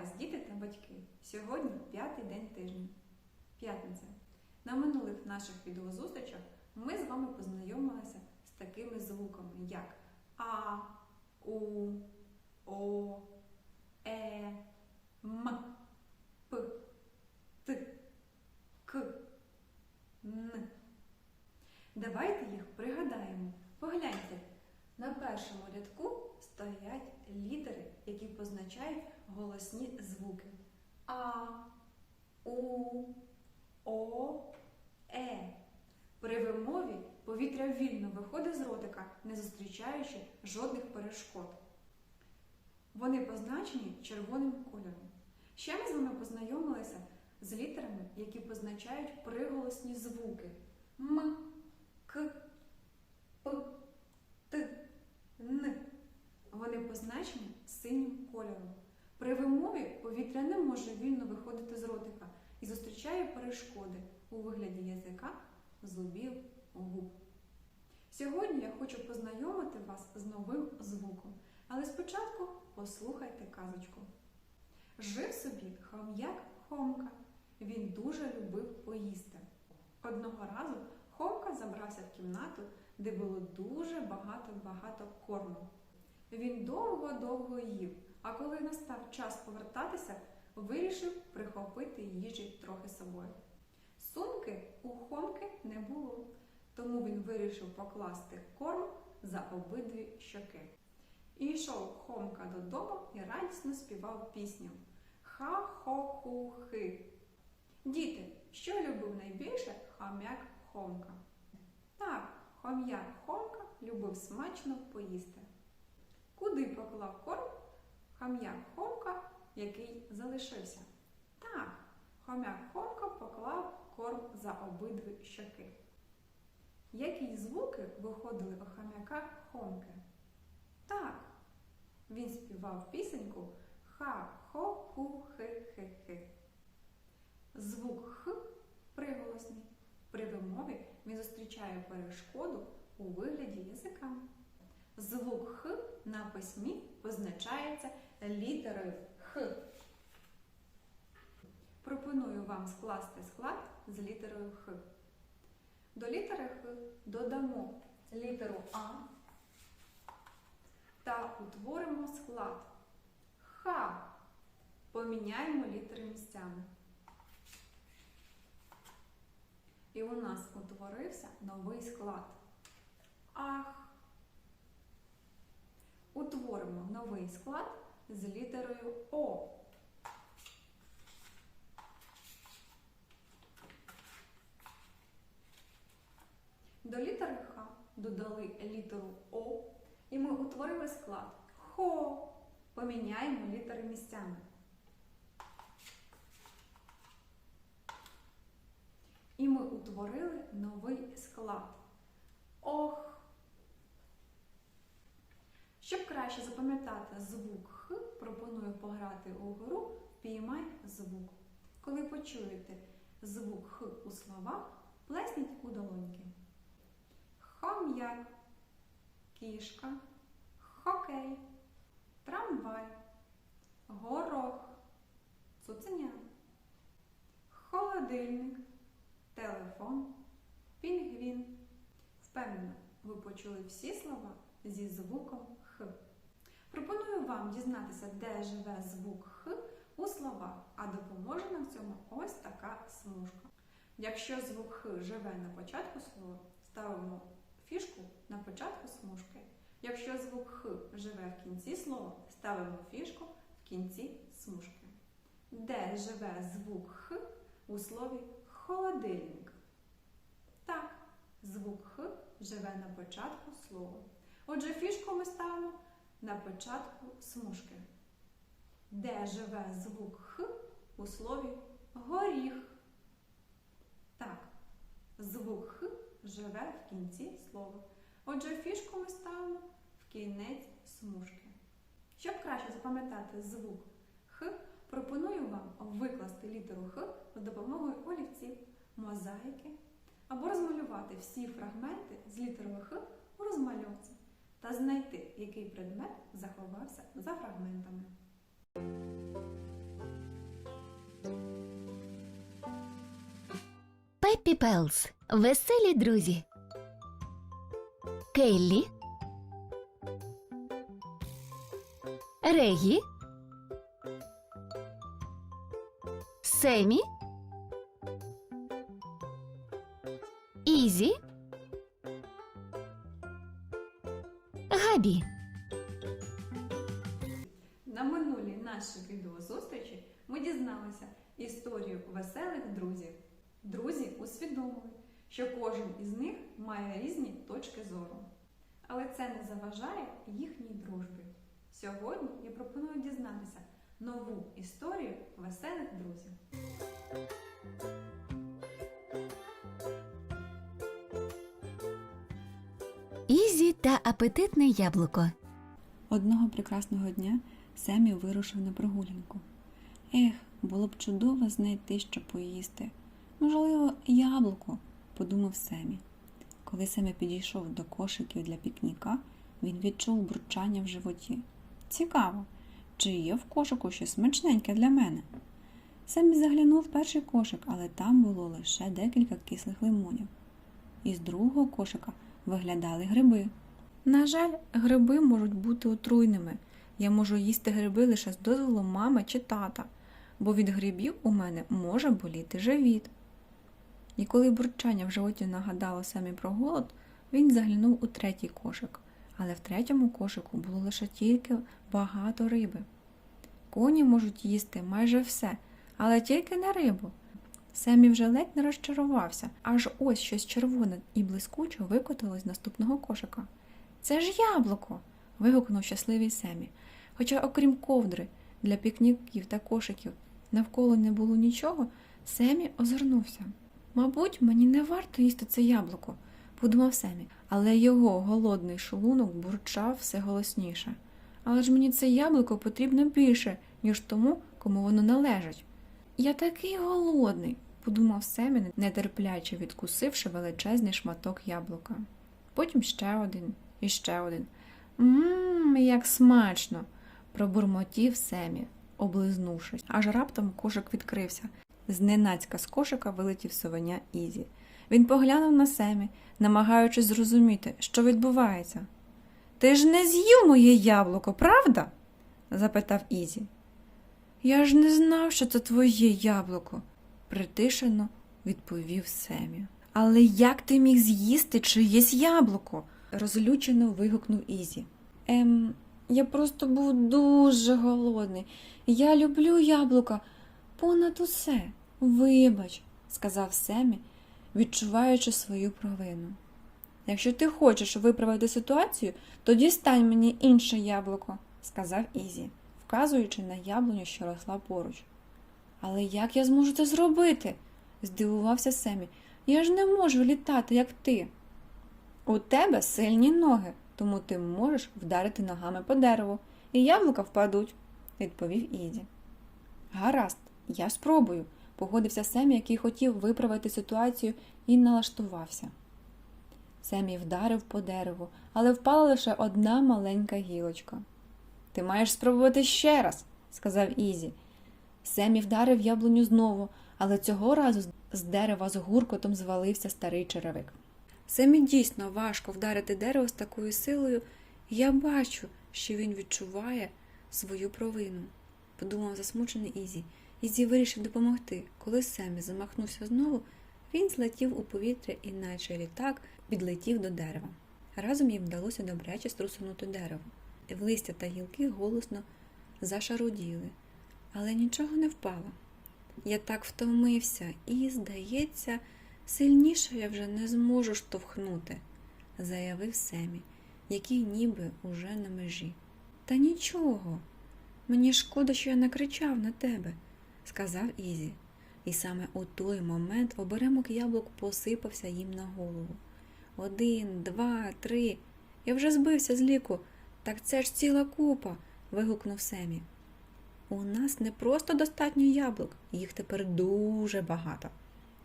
вас, діти та батьки! Сьогодні п'ятий день тижня. П'ятниця. На минулих наших відеозустрічах ми з вами познайомилися з такими звуками, як А, У, О, Е, М, П, Т, К, Н. Давайте їх пригадаємо. Погляньте, на першому рядку стоять літери, які позначають голосні звуки. А, У, О, Е. При вимові повітря вільно виходить з ротика, не зустрічаючи жодних перешкод. Вони позначені червоним кольором. Ще ми з вами познайомилися з літерами, які позначають приголосні звуки М, К, П, Т, Н. Вони позначені синім кольором. При вимові повітря не може вільно виходити з ротика і зустрічає перешкоди у вигляді язика, зубів, губ. Сьогодні я хочу познайомити вас з новим звуком, але спочатку послухайте казочку. Жив собі хом'як Хомка. Він дуже любив поїсти. Одного разу Хомка забрався в кімнату, де було дуже багато-багато корму. Він довго-довго їв, а коли настав час повертатися, вирішив прихопити їжі трохи собою. Сумки у Хомки не було, тому він вирішив покласти корм за обидві щоки. І йшов Хомка додому і радісно співав пісню Ха-хо-ху-хи. Діти, що любив найбільше хом'як Хомка? Так, хом'як Хомка любив смачно поїсти. Куди поклав корм хом'як Хомка, який залишився? Так, хом'як Хомка поклав корм за обидві щоки. Які звуки виходили у хом'яка Хомки? Так, він співав пісеньку Ха-хо-ху-хи-хи-хи. Звук Х приголосний. При вимові він зустрічає перешкоду у вигляді язика. Звук Х на письмі позначається літерою Х. Пропоную вам скласти склад з літерою Х. До літери Х додамо літеру А та утворимо склад Х. Поміняємо літери місцями. І у нас утворився новий склад. Ах. Утворимо новий склад з літерою О. До літери Х додали літеру О, і ми утворили склад Хо. Поміняємо літери місцями. І ми утворили новий склад. Ох. Краще запам'ятати звук Х, пропоную пограти у гру Піймай звук. Коли почуєте звук Х у словах, плесніть у долоньки. Хом'як, кішка, хокей, трамвай, горох, цуценя, холодильник, телефон, пінгвін. Впевнено, ви почули всі слова зі звуком Пропоную вам дізнатися, де живе звук Х у словах, а допоможе нам в цьому ось така смужка. Якщо звук Х живе на початку слова, ставимо фішку на початку смужки. Якщо звук Х живе в кінці слова, ставимо фішку в кінці смужки. Де живе звук Х у слові холодильник? Так, звук Х живе на початку слова. Отже, фішку ми ставимо на початку смужки. Де живе звук Х у слові горіх? Так, звук Х живе в кінці слова. Отже, фішку ми ставимо в кінець смужки. Щоб краще запам'ятати звук Х, пропоную вам викласти літеру Х за допомогою олівців, мозаїки або розмалювати всі фрагменти з літерою Х у розмальовці та знайти, який предмет заховався за фрагментами. Пеппі Пелс. Веселі друзі. Келлі. Регі. Семі. Ізі. Друзі усвідомили, що кожен із них має різні точки зору. Але це не заважає їхній дружбі. Сьогодні я пропоную дізнатися нову історію веселих друзів. Ізі та апетитне яблуко. Одного прекрасного дня Семі вирушив на прогулянку. Ех, було б чудово знайти, що поїсти. Можливо, яблуко, подумав Семі. Коли Семі підійшов до кошиків для пікніка, він відчув бурчання в животі. Цікаво, чи є в кошику щось смачненьке для мене? Семі заглянув в перший кошик, але там було лише декілька кислих лимонів. Із другого кошика виглядали гриби. На жаль, гриби можуть бути отруйними. Я можу їсти гриби лише з дозволу мами чи тата, бо від грибів у мене може боліти живіт. І коли бурчання в животі нагадало самі про голод, він заглянув у третій кошик, але в третьому кошику було лише тільки багато риби. Коні можуть їсти майже все, але тільки не рибу. Семі вже ледь не розчарувався, аж ось щось червоне і блискуче викотилось з наступного кошика. Це ж яблуко. вигукнув щасливий Семі. Хоча, окрім ковдри для пікніків та кошиків, навколо не було нічого, Семі озирнувся. Мабуть, мені не варто їсти це яблуко, подумав Семі, але його голодний шлунок бурчав все голосніше. Але ж мені це яблуко потрібно більше, ніж тому, кому воно належить. Я такий голодний, подумав Семі, нетерпляче відкусивши величезний шматок яблука. Потім ще один і ще один. Мм, як смачно, пробурмотів Семі, облизнувшись, аж раптом кошик відкрився. Зненацька з кошика вилетів совеня Ізі. Він поглянув на Семі, намагаючись зрозуміти, що відбувається. Ти ж не з'їв моє яблуко, правда? запитав Ізі. Я ж не знав, що це твоє яблуко, притишено відповів Семі. Але як ти міг з'їсти чиєсь яблуко? розлючено вигукнув Ізі. Ем, я просто був дуже голодний. Я люблю яблука понад усе. Вибач, сказав Семі, відчуваючи свою провину. Якщо ти хочеш виправити ситуацію, то дістань мені інше яблуко, сказав Ізі, вказуючи на яблуню, що росла поруч. Але як я зможу це зробити? здивувався Семі. Я ж не можу літати, як ти. У тебе сильні ноги, тому ти можеш вдарити ногами по дереву, і яблука впадуть, відповів Ізі. Гаразд, я спробую, погодився Семі, який хотів виправити ситуацію і налаштувався. Семі вдарив по дереву, але впала лише одна маленька гілочка. Ти маєш спробувати ще раз, сказав Ізі. Семі вдарив яблуню знову, але цього разу з дерева з гуркотом звалився старий черевик. Семі дійсно важко вдарити дерево з такою силою, я бачу, що він відчуває свою провину, подумав засмучений Ізі. Ізі вирішив допомогти. Коли Семі замахнувся знову, він злетів у повітря і, наче літак, підлетів до дерева. Разом їм вдалося добряче струсунути дерево. В листя та гілки голосно зашаруділи, але нічого не впало. Я так втомився і, здається, сильніше я вже не зможу штовхнути, заявив Семі, який ніби уже на межі. Та нічого, мені шкода, що я накричав на тебе, сказав Ізі. І саме у той момент оберемок яблук посипався їм на голову. Один, два, три. Я вже збився з ліку. Так це ж ціла купа. вигукнув Семі. У нас не просто достатньо яблук, їх тепер дуже багато.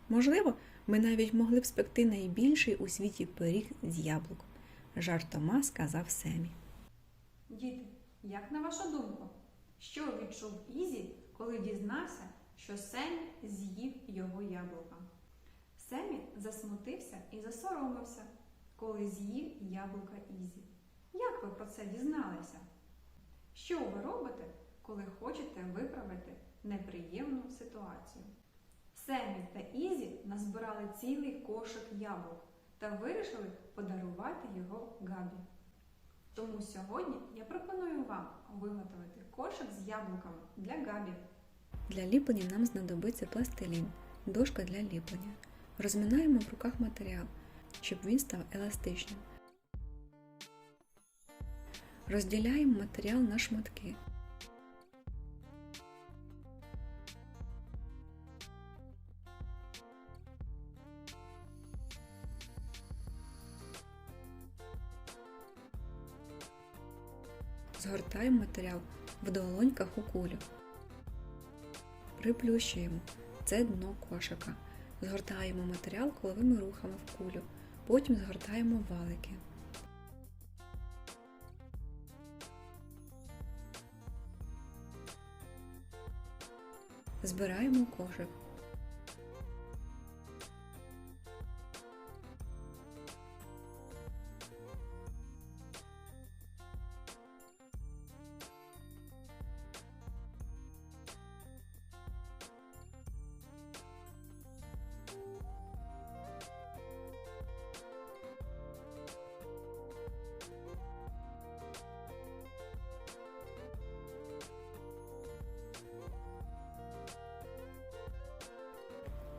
Можливо, ми навіть могли б спекти найбільший у світі пиріг з яблук, жартома сказав Семі. Діти, як на вашу думку, що відчув Ізі, коли дізнався, що Семі з'їв його яблука? Семі засмутився і засоромився, коли з'їв яблука Ізі. Як ви про це дізналися? Що ви робите, коли хочете виправити неприємну ситуацію? Семі та Ізі назбирали цілий кошик яблук та вирішили подарувати його Габі. Тому сьогодні я пропоную вам виготовити кошик з яблуками для Габі. Для ліплення нам знадобиться пластилін, дошка для ліплення. Розминаємо в руках матеріал, щоб він став еластичним. Розділяємо матеріал на шматки. Згортаємо матеріал в долоньках у кулю. Приплющуємо. Це дно кошика. Згортаємо матеріал коловими рухами в кулю. Потім згортаємо валики. Збираємо кошик.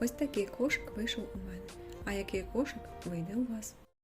Ось такий кошик вийшов у мене. А який кошик вийде у вас?